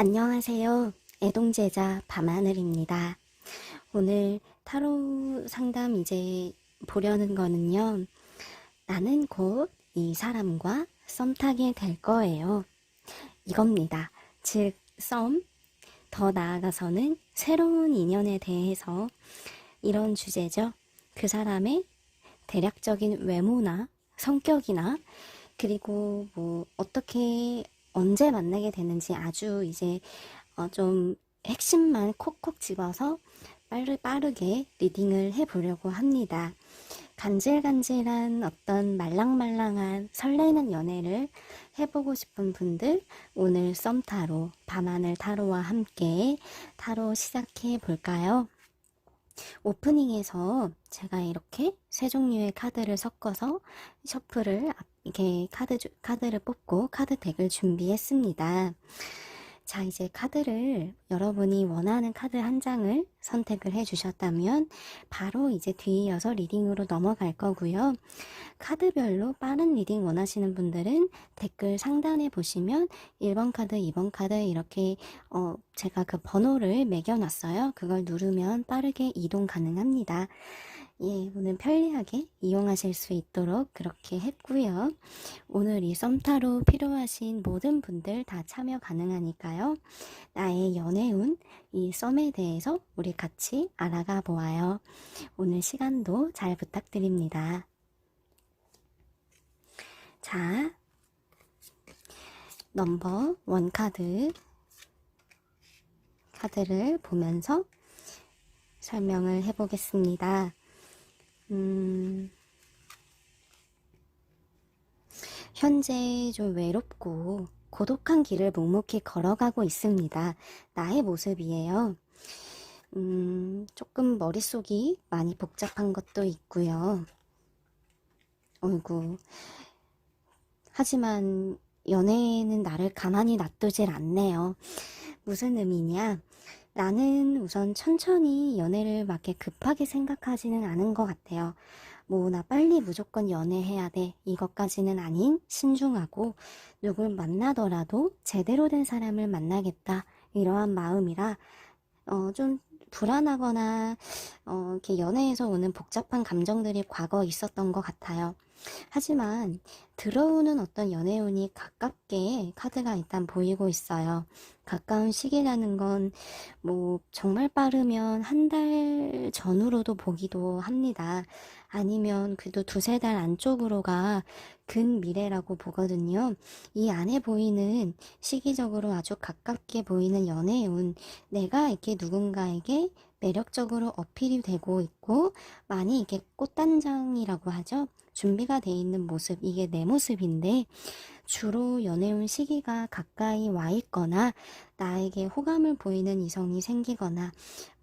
안녕하세요. 애동제자 밤하늘입니다. 오늘 타로 상담 이제 보려는 거는요. 나는 곧 이 사람과 썸 타게 될 거예요. 이겁니다. 즉, 썸, 더 나아가서는 새로운 인연에 대해서 이런 주제죠. 그 사람의 대략적인 외모나 성격이나 그리고 뭐 어떻게 언제 만나게 되는지 아주 이제 어, 좀 핵심만 콕콕 집어서 빠르, 빠르게 리딩을 해보려고 합니다. 간질간질한 어떤 말랑말랑한 설레는 연애를 해보고 싶은 분들 오늘 썸타로 밤하늘 타로와 함께 타로 시작해 볼까요? 오프닝에서 제가 이렇게 세 종류의 카드를 섞어서 셔플을 앞- 이렇게 카드 주- 카드를 뽑고 카드 덱을 준비했습니다. 자, 이제 카드를 여러분이 원하는 카드 한 장을 선택을 해 주셨다면 바로 이제 뒤이어서 리딩으로 넘어갈 거고요. 카드별로 빠른 리딩 원하시는 분들은 댓글 상단에 보시면 1번 카드, 2번 카드 이렇게 어, 제가 그 번호를 매겨 놨어요. 그걸 누르면 빠르게 이동 가능합니다. 예, 오늘 편리하게 이용하실 수 있도록 그렇게 했고요. 오늘 이 썸타로 필요하신 모든 분들 다 참여 가능하니까요. 나의 연애운, 이 썸에 대해서 우리 같이 알아가 보아요. 오늘 시간도 잘 부탁드립니다. 자, 넘버 원 카드 카드를 보면서 설명을 해보겠습니다. 음, 현재 좀 외롭고 고독한 길을 묵묵히 걸어가고 있습니다. 나의 모습이에요. 음, 조금 머릿속이 많이 복잡한 것도 있고요. 어이구. 하지만 연애는 나를 가만히 놔두질 않네요. 무슨 의미냐? 나는 우선 천천히 연애를 막 이렇게 급하게 생각하지는 않은 것 같아요. 뭐, 나 빨리 무조건 연애해야 돼. 이것까지는 아닌 신중하고 누굴 만나더라도 제대로 된 사람을 만나겠다. 이러한 마음이라, 어, 좀 불안하거나, 어, 이렇게 연애에서 오는 복잡한 감정들이 과거 있었던 것 같아요. 하지만 들어오는 어떤 연애운이 가깝게 카드가 일단 보이고 있어요. 가까운 시기라는 건 뭐 정말 빠르면 한 달 전으로도 보기도 합니다. 아니면 그래도 두세 달 안쪽으로가 근 미래라고 보거든요. 이 안에 보이는 시기적으로 아주 가깝게 보이는 연애운, 내가 이렇게 누군가에게 매력적으로 어필이 되고 있고, 많이 이게 꽃단장이라고 하죠. 준비가 돼 있는 모습, 이게 내 모습인데, 주로 연애운 시기가 가까이 와 있거나, 나에게 호감을 보이는 이성이 생기거나,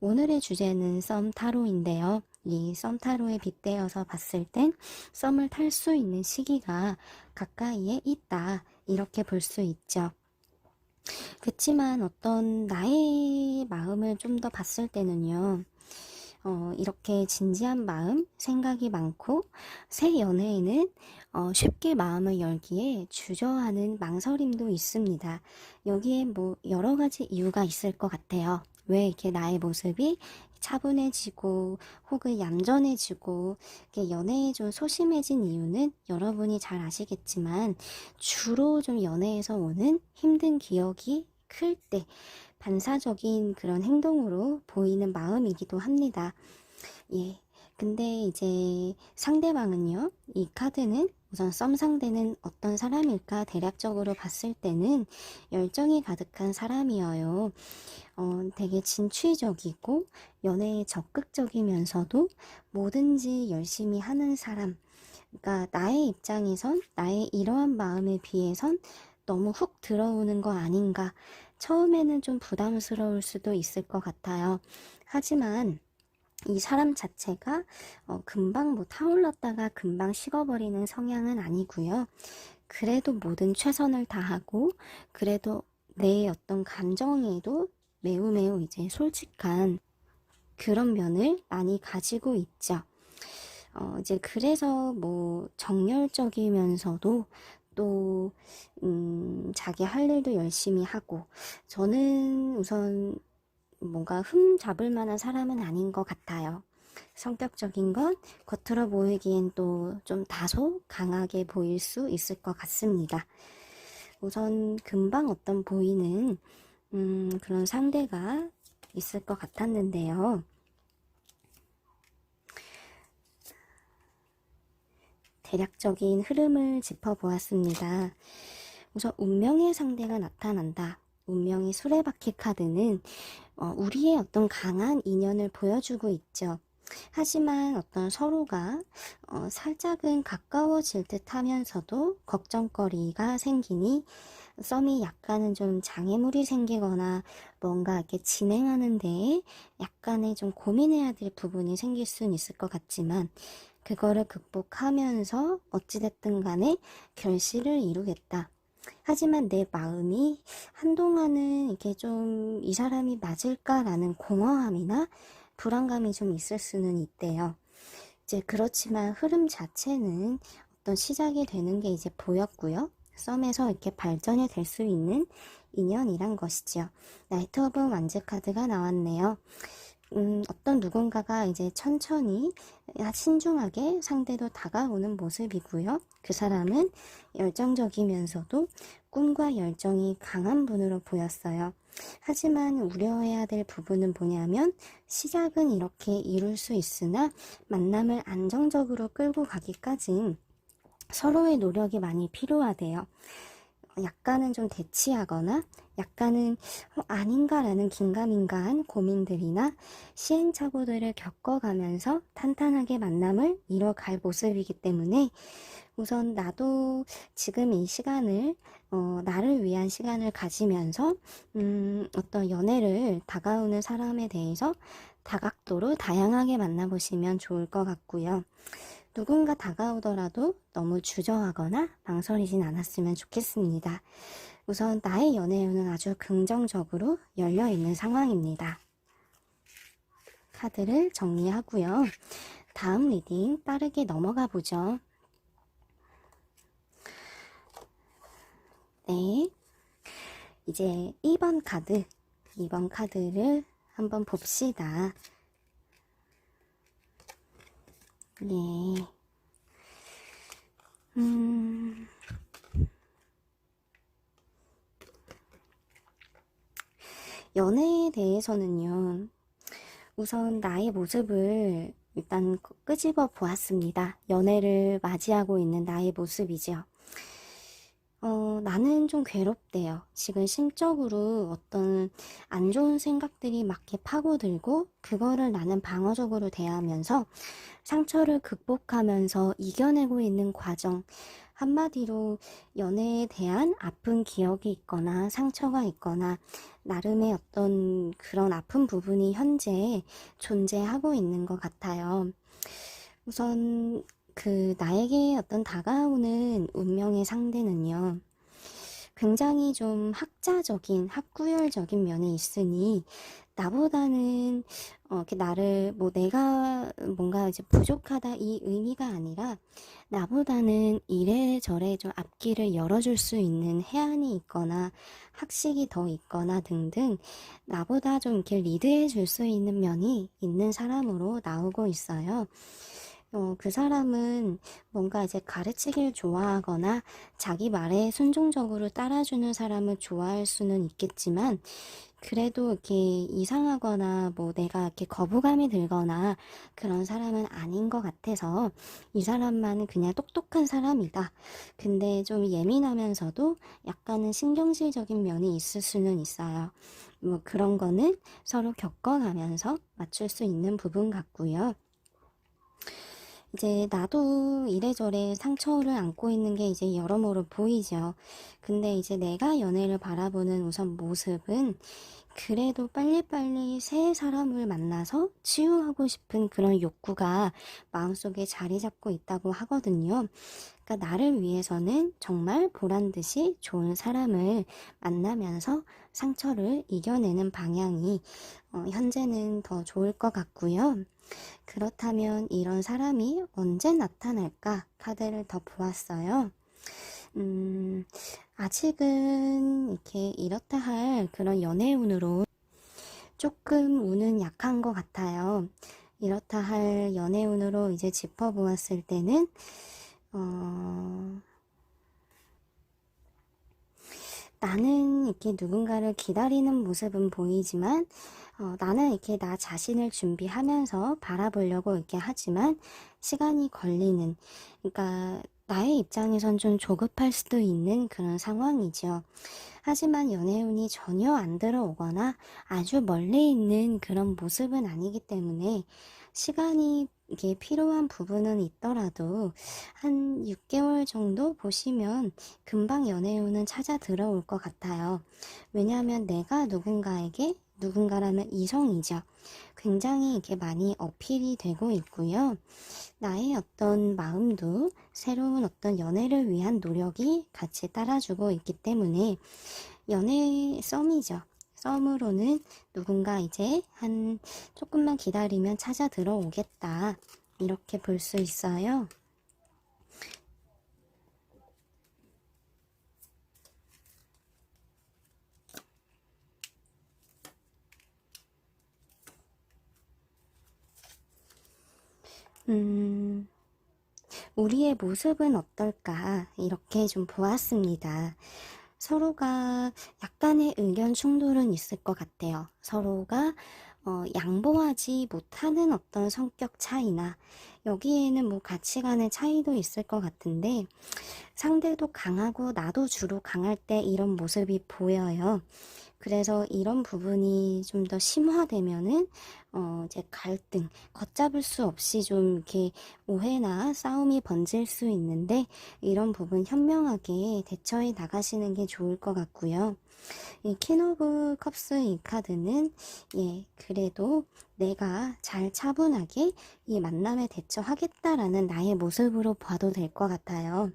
오늘의 주제는 썸 타로인데요. 이 썸 타로에 빗대어서 봤을 땐 썸을 탈 수 있는 시기가 가까이에 있다. 이렇게 볼 수 있죠. 그치만 어떤 나의 마음을 좀 더 봤을 때는요. 어, 이렇게 진지한 마음, 생각이 많고, 새 연애에는 어, 쉽게 마음을 열기에 주저하는 망설임도 있습니다. 여기에 뭐 여러 가지 이유가 있을 것 같아요. 왜 이렇게 나의 모습이 차분해지고 혹은 얌전해지고 연애에 좀 소심해진 이유는 여러분이 잘 아시겠지만 주로 좀 연애에서 오는 힘든 기억이 클 때 반사적인 그런 행동으로 보이는 마음이기도 합니다. 예. 근데 이제 상대방은요, 이 카드는 우선 썸 상대는 어떤 사람일까 대략적으로 봤을 때는 열정이 가득한 사람이어요. 어, 되게 진취적이고 연애에 적극적이면서도 뭐든지 열심히 하는 사람. 그러니까 나의 입장에선 나의 이러한 마음에 비해선 너무 훅 들어오는 거 아닌가. 처음에는 좀 부담스러울 수도 있을 것 같아요. 하지만 이 사람 자체가 어, 금방 뭐 타올랐다가 금방 식어버리는 성향은 아니고요. 그래도 모든 최선을 다하고 그래도 내 어떤 감정에도 매우 매우 이제 솔직한 그런 면을 많이 가지고 있죠. 어, 이제 그래서 뭐 정열적이면서도 또, 음, 자기 할 일도 열심히 하고, 저는 우선 뭔가 흠 잡을 만한 사람은 아닌 것 같아요. 성격적인 건 겉으로 보이기엔 또 좀 다소 강하게 보일 수 있을 것 같습니다. 우선 금방 어떤 보이는 음, 그런 상대가 있을 것 같았는데요. 대략적인 흐름을 짚어보았습니다. 우선 운명의 상대가 나타난다. 운명의 수레바퀴 카드는 어, 우리의 어떤 강한 인연을 보여주고 있죠. 하지만 어떤 서로가 어, 살짝은 가까워질 듯 하면서도 걱정거리가 생기니 썸이 약간은 좀 장애물이 생기거나 뭔가 이렇게 진행하는 데에 약간의 좀 고민해야 될 부분이 생길 수는 있을 것 같지만 그거를 극복하면서 어찌됐든 간에 결실을 이루겠다. 하지만 내 마음이 한동안은 이렇게 좀 이 사람이 맞을까라는 공허함이나 불안감이 좀 있을 수는 있대요. 이제 그렇지만 흐름 자체는 어떤 시작이 되는 게 이제 보였고요. 썸에서 이렇게 발전이 될 수 있는 인연이란 것이죠. 나이트 오브 완즈 카드가 나왔네요. 음, 어떤 누군가가 이제 천천히 신중하게 상대도 다가오는 모습이고요. 그 사람은 열정적이면서도 꿈과 열정이 강한 분으로 보였어요. 하지만 우려해야 될 부분은 뭐냐면 시작은 이렇게 이룰 수 있으나 만남을 안정적으로 끌고 가기까진 서로의 노력이 많이 필요하대요. 약간은 좀 대치하거나 약간은 어, 아닌가라는 긴가민가한 고민들이나 시행착오들을 겪어가면서 탄탄하게 만남을 이뤄갈 모습이기 때문에 우선 나도 지금 이 시간을 어, 나를 위한 시간을 가지면서 음, 어떤 연애를 다가오는 사람에 대해서 다각도로 다양하게 만나보시면 좋을 것 같고요. 누군가 다가오더라도 너무 주저하거나 망설이진 않았으면 좋겠습니다. 우선 나의 연애운은 아주 긍정적으로 열려 있는 상황입니다. 카드를 정리하고요. 다음 리딩 빠르게 넘어가 보죠. 네. 이제 2번 카드, 2번 카드를 한번 봅시다. 네. 음. 연애에 대해서는요, 우선 나의 모습을 일단 끄집어 보았습니다. 연애를 맞이하고 있는 나의 모습이죠. 어, 나는 좀 괴롭대요. 지금 심적으로 어떤 안 좋은 생각들이 막게 파고들고, 그거를 나는 방어적으로 대하면서 상처를 극복하면서 이겨내고 있는 과정. 한마디로 연애에 대한 아픈 기억이 있거나 상처가 있거나 나름의 어떤 그런 아픈 부분이 현재 존재하고 있는 것 같아요. 우선 그 나에게 어떤 다가오는 운명의 상대는요. 굉장히 좀 학자적인, 학구열적인 면이 있으니 나보다는 어, 이렇게 나를 뭐 내가 뭔가 이제 부족하다 이 의미가 아니라 나보다는 이래저래 좀 앞길을 열어줄 수 있는 해안이 있거나 학식이 더 있거나 등등 나보다 좀 이렇게 리드해 줄 수 있는 면이 있는 사람으로 나오고 있어요. 어, 그 사람은 뭔가 이제 가르치길 좋아하거나 자기 말에 순종적으로 따라주는 사람을 좋아할 수는 있겠지만 그래도 이렇게 이상하거나 뭐 내가 이렇게 거부감이 들거나 그런 사람은 아닌 것 같아서 이 사람만은 그냥 똑똑한 사람이다. 근데 좀 예민하면서도 약간은 신경질적인 면이 있을 수는 있어요. 뭐 그런 거는 서로 겪어가면서 맞출 수 있는 부분 같고요. 이제 나도 이래저래 상처를 안고 있는 게 이제 여러모로 보이죠. 근데 이제 내가 연애를 바라보는 우선 모습은 그래도 빨리빨리 새 사람을 만나서 치유하고 싶은 그런 욕구가 마음속에 자리 잡고 있다고 하거든요. 그러니까 나를 위해서는 정말 보란 듯이 좋은 사람을 만나면서 상처를 이겨내는 방향이 어, 현재는 더 좋을 것 같고요. 그렇다면 이런 사람이 언제 나타날까 카드를 더 보았어요. 음, 아직은 이렇게 이렇다 할 그런 연애운으로 조금 운은 약한 것 같아요. 이렇다 할 연애운으로 이제 짚어보았을 때는, 어, 나는 이렇게 누군가를 기다리는 모습은 보이지만, 어, 나는 이렇게 나 자신을 준비하면서 바라보려고 이렇게 하지만, 시간이 걸리는, 그러니까, 나의 입장에선 좀 조급할 수도 있는 그런 상황이죠. 하지만 연애운이 전혀 안 들어오거나 아주 멀리 있는 그런 모습은 아니기 때문에 시간이 이게 필요한 부분은 있더라도 한 6개월 정도 보시면 금방 연애운은 찾아 들어올 것 같아요. 왜냐하면 내가 누군가에게 누군가라면 이성이죠. 굉장히 이렇게 많이 어필이 되고 있고요. 나의 어떤 마음도 새로운 어떤 연애를 위한 노력이 같이 따라주고 있기 때문에 연애 썸이죠. 썸으로는 누군가 이제 한 조금만 기다리면 찾아 들어오겠다. 이렇게 볼 수 있어요. 음, 우리의 모습은 어떨까? 이렇게 좀 보았습니다. 서로가 약간의 의견 충돌은 있을 것 같아요. 서로가 어, 양보하지 못하는 어떤 성격 차이나 여기에는 뭐 가치관의 차이도 있을 것 같은데 상대도 강하고 나도 주로 강할 때 이런 모습이 보여요. 그래서 이런 부분이 좀 더 심화되면은 어 이제 갈등, 걷잡을 수 없이 좀 이렇게 오해나 싸움이 번질 수 있는데 이런 부분 현명하게 대처해 나가시는 게 좋을 것 같고요. 이 퀸오브 컵스 이 카드는 예 그래도 내가 잘 차분하게 이 만남에 대처하겠다라는 나의 모습으로 봐도 될 것 같아요.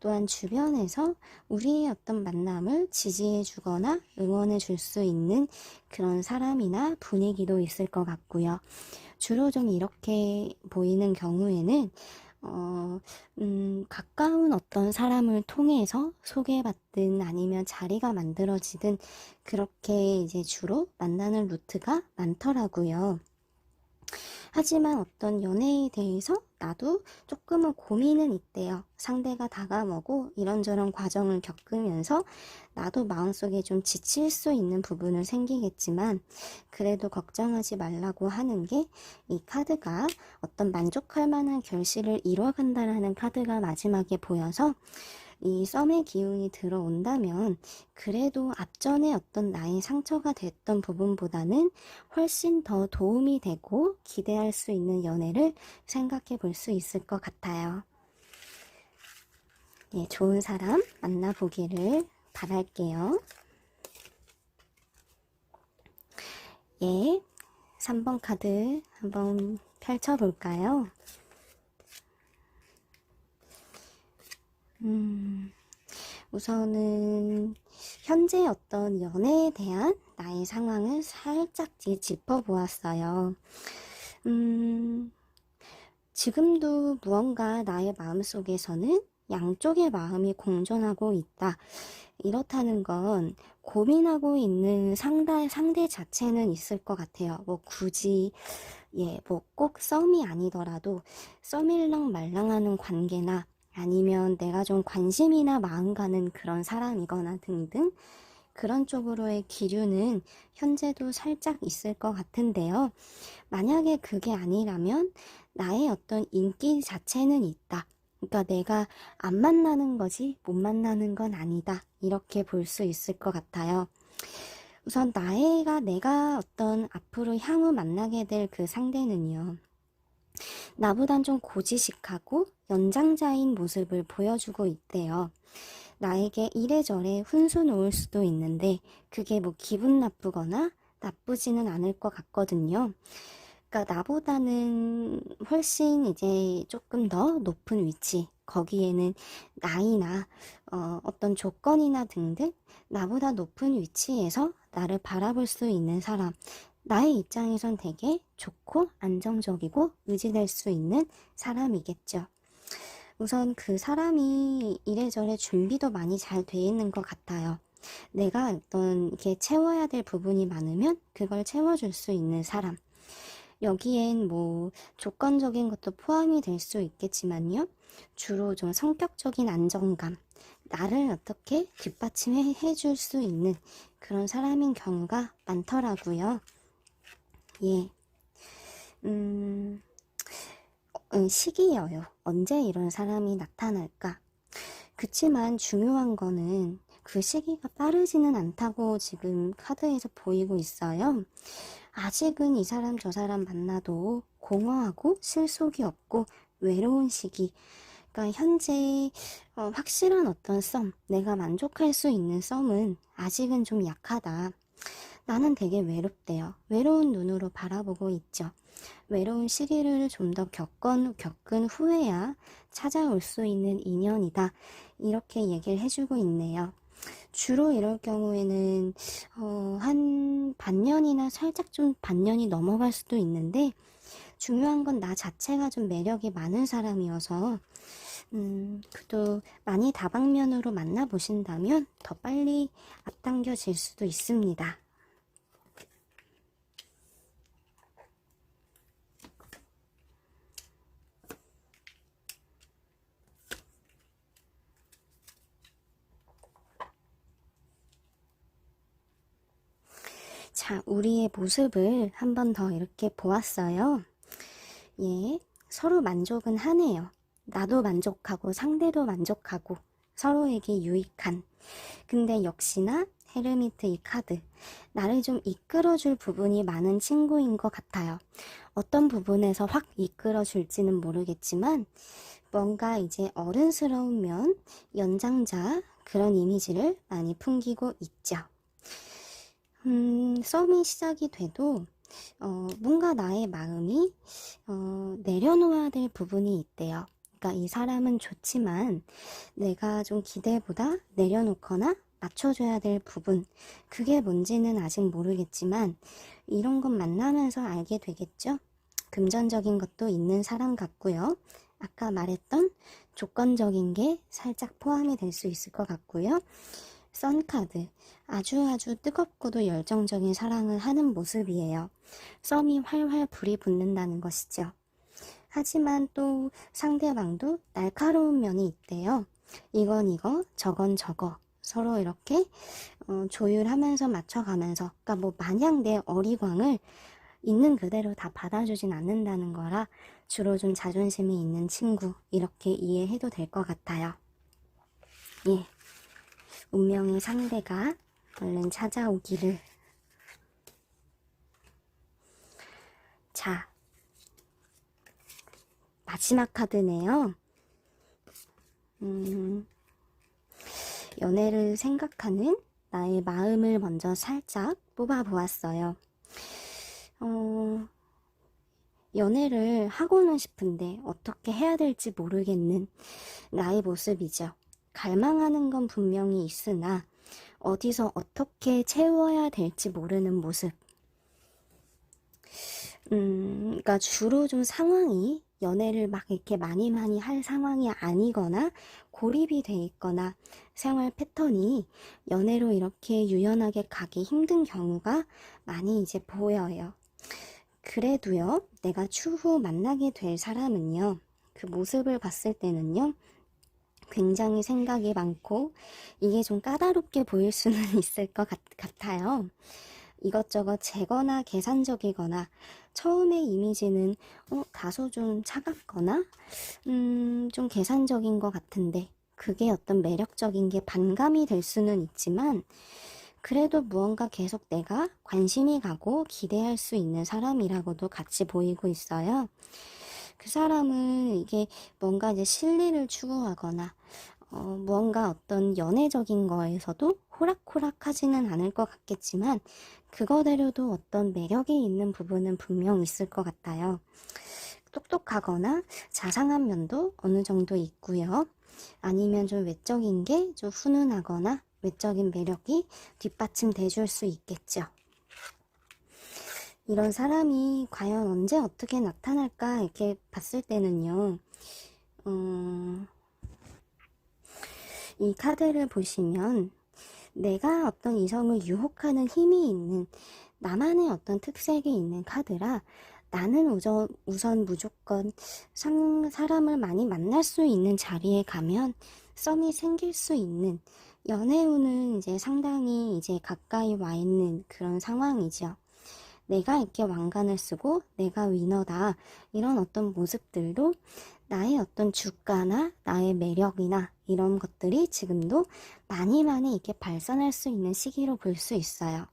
또한 주변에서 우리의 어떤 만남을 지지해 주거나 응원해 줄 수 있는 그런 사람이나 분위기도 있을 것 같고요. 주로 좀 이렇게 보이는 경우에는 어, 음, 가까운 어떤 사람을 통해서 소개받든 아니면 자리가 만들어지든 그렇게 이제 주로 만나는 루트가 많더라고요. 하지만 어떤 연애에 대해서 나도 조금은 고민은 있대요. 상대가 다가오고 이런저런 과정을 겪으면서 나도 마음속에 좀 지칠 수 있는 부분은 생기겠지만 그래도 걱정하지 말라고 하는 게 이 카드가 어떤 만족할 만한 결실을 이뤄간다라는 카드가 마지막에 보여서 이 썸의 기운이 들어온다면 그래도 앞전에 어떤 나의 상처가 됐던 부분보다는 훨씬 더 도움이 되고 기대할 수 있는 연애를 생각해 볼 수 있을 것 같아요. 예, 좋은 사람 만나보기를 바랄게요. 예, 3번 카드 한번 펼쳐볼까요? 음, 우선은 현재 어떤 연애에 대한 나의 상황을 살짝 짚어보았어요. 음, 지금도 무언가 나의 마음속에서는 양쪽의 마음이 공존하고 있다. 이렇다는 건 고민하고 있는 상대, 상대 자체는 있을 것 같아요. 뭐 굳이, 예, 뭐 꼭 썸이 아니더라도 썸일랑 말랑하는 관계나 아니면 내가 좀 관심이나 마음 가는 그런 사람이거나 등등 그런 쪽으로의 기류는 현재도 살짝 있을 것 같은데요. 만약에 그게 아니라면 나의 어떤 인기 자체는 있다. 그러니까 내가 안 만나는 거지 못 만나는 건 아니다. 이렇게 볼 수 있을 것 같아요. 우선 나이가 내가 어떤 앞으로 향후 만나게 될 그 상대는요. 나보단 좀 고지식하고 연장자인 모습을 보여주고 있대요. 나에게 이래저래 훈수 놓을 수도 있는데 그게 뭐 기분 나쁘거나 나쁘지는 않을 것 같거든요. 그러니까 나보다는 훨씬 이제 조금 더 높은 위치, 거기에는 나이나 어, 어떤 조건이나 등등 나보다 높은 위치에서 나를 바라볼 수 있는 사람, 나의 입장에선 되게 좋고 안정적이고 의지될 수 있는 사람이겠죠. 우선 그 사람이 이래저래 준비도 많이 잘 돼 있는 것 같아요. 내가 어떤 이렇게 채워야 될 부분이 많으면 그걸 채워줄 수 있는 사람. 여기엔 뭐 조건적인 것도 포함이 될 수 있겠지만요. 주로 좀 성격적인 안정감, 나를 어떻게 뒷받침해 줄 수 있는 그런 사람인 경우가 많더라고요. 예. 음, 음, 시기여요. 언제 이런 사람이 나타날까? 그치만 중요한 거는 그 시기가 빠르지는 않다고 지금 카드에서 보이고 있어요. 아직은 이 사람 저 사람 만나도 공허하고 실속이 없고 외로운 시기. 그러니까 현재 어, 확실한 어떤 썸, 내가 만족할 수 있는 썸은 아직은 좀 약하다. 나는 되게 외롭대요. 외로운 눈으로 바라보고 있죠. 외로운 시기를 좀 더 겪은, 겪은 후에야 찾아올 수 있는 인연이다. 이렇게 얘기를 해주고 있네요. 주로 이럴 경우에는 어, 한 반년이나 살짝 좀 반년이 넘어갈 수도 있는데 중요한 건 나 자체가 좀 매력이 많은 사람이어서 음, 그래도 많이 다방면으로 만나보신다면 더 빨리 앞당겨질 수도 있습니다. 자, 우리의 모습을 한 번 더 이렇게 보았어요. 예, 서로 만족은 하네요. 나도 만족하고 상대도 만족하고 서로에게 유익한. 근데 역시나 헤르미트 이 카드. 나를 좀 이끌어줄 부분이 많은 친구인 것 같아요. 어떤 부분에서 확 이끌어줄지는 모르겠지만 뭔가 이제 어른스러운 면, 연장자 그런 이미지를 많이 풍기고 있죠. 음, 썸이 시작이 돼도 어, 뭔가 나의 마음이 어, 내려놓아야 될 부분이 있대요. 그러니까 이 사람은 좋지만 내가 좀 기대보다 내려놓거나 맞춰줘야 될 부분 그게 뭔지는 아직 모르겠지만 이런 건 만나면서 알게 되겠죠. 금전적인 것도 있는 사람 같고요. 아까 말했던 조건적인 게 살짝 포함이 될 수 있을 것 같고요. 선카드. 아주 아주 뜨겁고도 열정적인 사랑을 하는 모습이에요. 썸이 활활 불이 붙는다는 것이죠. 하지만 또 상대방도 날카로운 면이 있대요. 이건 이거, 저건 저거. 서로 이렇게 어, 조율하면서 맞춰가면서 그러니까 뭐 마냥 내 어리광을 있는 그대로 다 받아주진 않는다는 거라 주로 좀 자존심이 있는 친구 이렇게 이해해도 될 것 같아요. 예. 운명의 상대가 얼른 찾아오기를. 자, 마지막 카드네요. 음, 연애를 생각하는 나의 마음을 먼저 살짝 뽑아보았어요. 어, 연애를 하고는 싶은데 어떻게 해야 될지 모르겠는 나의 모습이죠. 갈망하는 건 분명히 있으나 어디서 어떻게 채워야 될지 모르는 모습. 음, 그러니까 주로 좀 상황이 연애를 막 이렇게 많이 많이 할 상황이 아니거나 고립이 돼 있거나 생활 패턴이 연애로 이렇게 유연하게 가기 힘든 경우가 많이 이제 보여요. 그래도요, 내가 추후 만나게 될 사람은요, 그 모습을 봤을 때는요, 굉장히 생각이 많고 이게 좀 까다롭게 보일 수는 있을 것 같, 같아요. 이것저것 재거나 계산적이거나 처음의 이미지는 어, 다소 좀 차갑거나 음, 좀 계산적인 것 같은데 그게 어떤 매력적인 게 반감이 될 수는 있지만 그래도 무언가 계속 내가 관심이 가고 기대할 수 있는 사람이라고도 같이 보이고 있어요. 그 사람은 이게 뭔가 이제 실리를 추구하거나 어, 무언가 어떤 연애적인 거에서도 호락호락하지는 않을 것 같겠지만 그거대로도 어떤 매력이 있는 부분은 분명 있을 것 같아요. 똑똑하거나 자상한 면도 어느 정도 있고요. 아니면 좀 외적인 게 좀 훈훈하거나 외적인 매력이 뒷받침돼 줄 수 있겠죠. 이런 사람이 과연 언제 어떻게 나타날까 이렇게 봤을 때는요. 음, 이 카드를 보시면 내가 어떤 이성을 유혹하는 힘이 있는 나만의 어떤 특색이 있는 카드라 나는 우선, 우선 무조건 상, 사람을 많이 만날 수 있는 자리에 가면 썸이 생길 수 있는 연애운은 이제 상당히 이제 가까이 와 있는 그런 상황이죠. 내가 이렇게 왕관을 쓰고 내가 위너다 이런 어떤 모습들도 나의 어떤 주가나 나의 매력이나 이런 것들이 지금도 많이 많이 이렇게 발산할 수 있는 시기로 볼 수 있어요.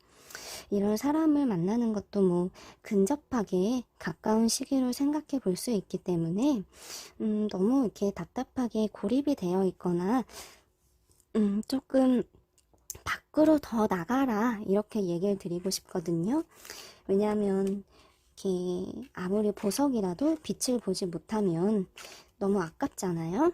이런 사람을 만나는 것도 뭐 근접하게 가까운 시기로 생각해 볼 수 있기 때문에 음, 너무 이렇게 답답하게 고립이 되어 있거나 음, 조금 밖으로 더 나가라 이렇게 얘기를 드리고 싶거든요. 왜냐하면 이렇게 아무리 보석이라도 빛을 보지 못하면 너무 아깝잖아요.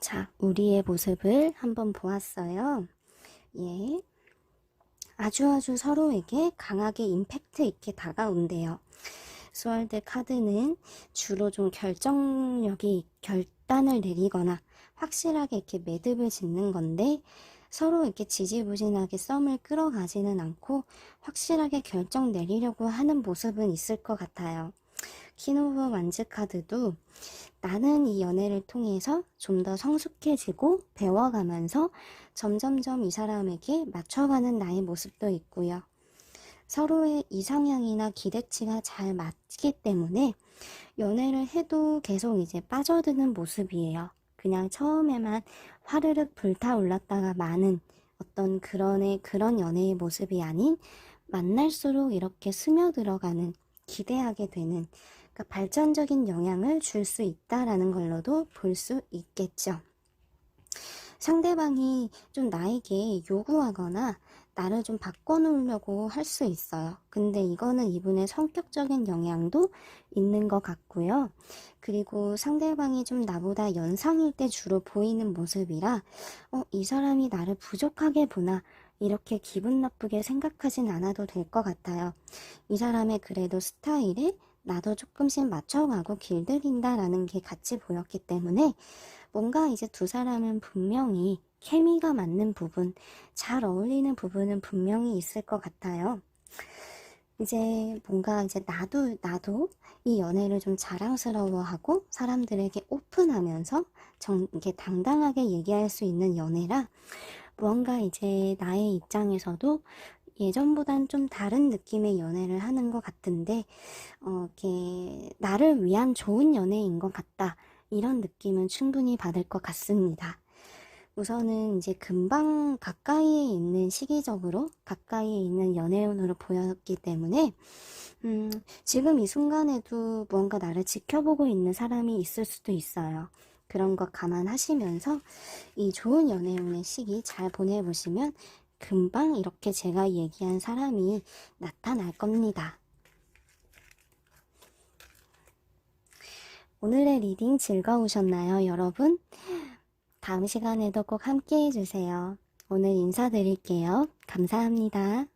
자, 우리의 모습을 한번 보았어요. 예. 아주 아주 서로에게 강하게 임팩트 있게 다가온대요. 스월드 카드는 주로 좀 결정력이 결단을 내리거나 확실하게 이렇게 매듭을 짓는 건데 서로 이렇게 지지부진하게 썸을 끌어가지는 않고 확실하게 결정 내리려고 하는 모습은 있을 것 같아요. 키노브 완즈 카드도 나는 이 연애를 통해서 좀 더 성숙해지고 배워가면서 점점점 이 사람에게 맞춰가는 나의 모습도 있고요. 서로의 이상향이나 기대치가 잘 맞기 때문에 연애를 해도 계속 이제 빠져드는 모습이에요. 그냥 처음에만 화르륵 불타올랐다가 마는 어떤 그런 애, 그런 연애의 모습이 아닌 만날수록 이렇게 스며들어가는 기대하게 되는 그러니까 발전적인 영향을 줄 수 있다라는 걸로도 볼 수 있겠죠. 상대방이 좀 나에게 요구하거나 나를 좀 바꿔놓으려고 할 수 있어요. 근데 이거는 이분의 성격적인 영향도 있는 것 같고요. 그리고 상대방이 좀 나보다 연상일 때 주로 보이는 모습이라, 어, 이 사람이 나를 부족하게 보나, 이렇게 기분 나쁘게 생각하진 않아도 될 것 같아요. 이 사람의 그래도 스타일에 나도 조금씩 맞춰가고 길들인다라는 게 같이 보였기 때문에 뭔가 이제 두 사람은 분명히 케미가 맞는 부분, 잘 어울리는 부분은 분명히 있을 것 같아요. 이제 뭔가 이제 나도, 나도 이 연애를 좀 자랑스러워하고 사람들에게 오픈하면서 정, 이렇게 당당하게 얘기할 수 있는 연애라 무언가 이제 나의 입장에서도 예전보단 좀 다른 느낌의 연애를 하는 것 같은데, 어, 이렇게, 나를 위한 좋은 연애인 것 같다. 이런 느낌은 충분히 받을 것 같습니다. 우선은 이제 금방 가까이에 있는 시기적으로 가까이에 있는 연애운으로 보였기 때문에, 음, 지금 이 순간에도 무언가 나를 지켜보고 있는 사람이 있을 수도 있어요. 그런 것 감안하시면서 이 좋은 연애운의 시기 잘 보내보시면 금방 이렇게 제가 얘기한 사람이 나타날 겁니다. 오늘의 리딩 즐거우셨나요, 여러분? 다음 시간에도 꼭 함께 해주세요. 오늘 인사드릴게요. 감사합니다.